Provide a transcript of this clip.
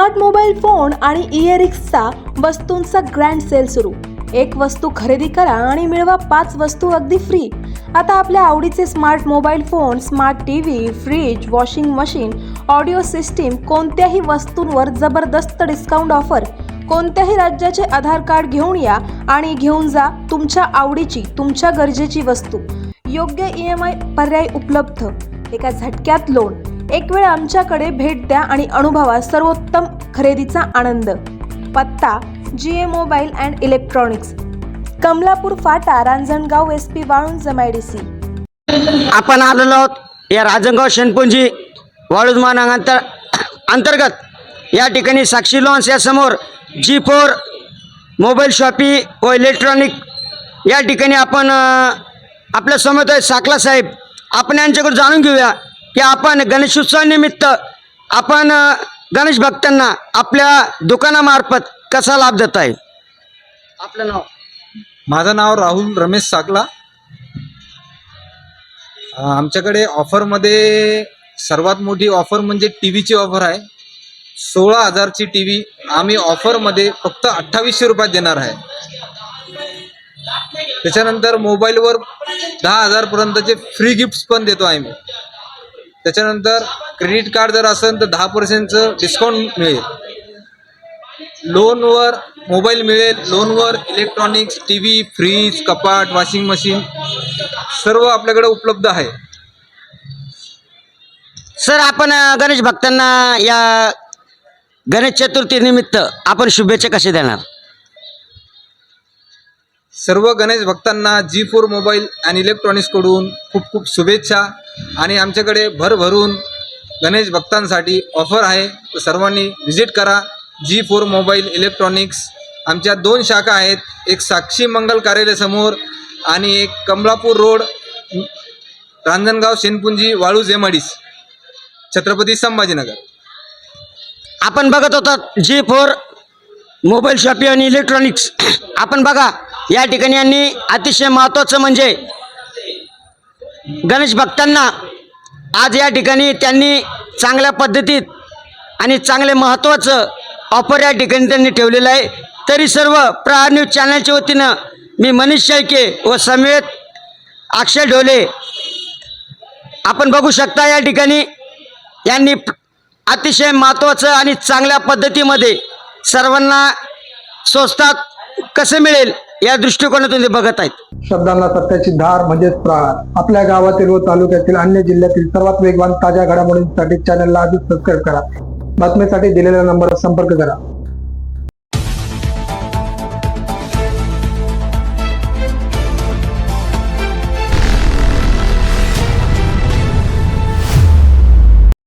Smart mobile phone आणि इयरिक्सचा वस्तूंचा grand sale सुरू. एक वस्तू खरेदी करा आणि मिळवा पाच वस्तू अगदी फ्री. आता आपल्या आवडीचे smart mobile phone smart T V fridge washing machine audio system कोणत्याही वस्तूंवर जबरदस्त डिस्काउंट ऑफर. कोणत्याही राज्याचे आधार कार्ड घेऊन या आणि घेऊन जा तुमच्या आवडीची तुमच्या गरजेची वस्तू. योग्य ई एम आय पर्याय उपलब्ध. एका झटक्यात लोन एक वेळ आमच्याकडे भेट द्या आणि अनुभवा सर्वोत्तम खरेदीचा आनंद. पत्ता G A mobile and electronics. Kamalapur Phata Ranjangaon S P Walunj M D C आपण आलेलो आहोत या राजनगाव शेणपुंजी वाळूजमान अंतर अंतर्गत. या ठिकाणी साक्षी लॉन्स या समोर जी फोर मोबाईल शॉपी व इलेक्ट्रॉनिक. या ठिकाणी आपण आपल्यासमोर आहे साकला साहेब आपण यांच्याकडून जाणून घेऊया. की आपण गणेशोत्सवानिमित्त आपण गणेश भक्तांना आपल्या दुकानामार्फत कसा लाभ देत आहे? आपलं नाव. माझं नाव राहुल रमेश साकला. आमच्याकडे ऑफरमध्ये सर्वात मोठी ऑफर म्हणजे टी व्हीची ऑफर आहे. सोळा हजारची टी व्ही आम्ही ऑफरमध्ये फक्त अठ्ठावीसशे रुपयात देणार आहे. त्याच्यानंतर मोबाईलवर दहा हजारपर्यंतचे फ्री गिफ्ट्स पण देतो आम्ही. त्याच्यानंतर क्रेडिट कार्ड जर असेल तर दहा पर्सेंटचं डिस्काउंट मिळेल. लोनवर मोबाईल मिळेल. लोनवर इलेक्ट्रॉनिक्स टी व्ही फ्रीज कपाट वॉशिंग मशीन सर्व आपल्याकडे उपलब्ध आहे. सर आपण गणेश भक्तांना या गणेश चतुर्थीनिमित्त आपण शुभेच्छा कसे देणार? सर्व गणेश भक्तांना जी फोर मोबाईल आणि इलेक्ट्रॉनिक्सकडून खूप खूप शुभेच्छा. आणि आमच्याकडे भरभरून गणेश भक्तांसाठी ऑफर आहे. तर सर्वांनी व्हिजिट करा. जी फोर मोबाईल इलेक्ट्रॉनिक्स आमच्या दोन शाखा आहेत. एक साक्षी मंगल कार्यालयासमोर आणि एक कमलापूर रोड रांजणगाव शेनपुंजी वाळू एमआडीस छत्रपती संभाजीनगर. आपण बघत होतात जी फोर मोबाईल शॉपी आणि इलेक्ट्रॉनिक्स आपण बघा या ठिकाणी यांनी अतिशय महत्त्वाचं म्हणजे गणेश भक्तांना आज या ठिकाणी त्यांनी चांगल्या पद्धतीत आणि चांगले महत्त्वाचं ऑफर या ठिकाणी त्यांनी ठेवलेलं आहे. तरी सर्व प्रहार न्यूज चॅनलच्या वतीनं मी मनीष शेळके व समेत अक्षय ढोले आपण बघू शकता या ठिकाणी यांनी अतिशय महत्त्वाचं आणि चांगल्या पद्धतीमध्ये सर्वांना स्वस्तात कसं मिळेल या दृष्टिकोनातून ते बघत आहेत. शब्दांना सत्याची धार म्हणजेच प्राण आपल्या गावातील व तालुक्यातील अन्य जिल्ह्यातील सर्वात वेगवान ताज्या घडामोडींसाठी चॅनलला आजच सबस्क्राईब करा. बातमीसाठी दिलेल्या नंबरवर संपर्क करा.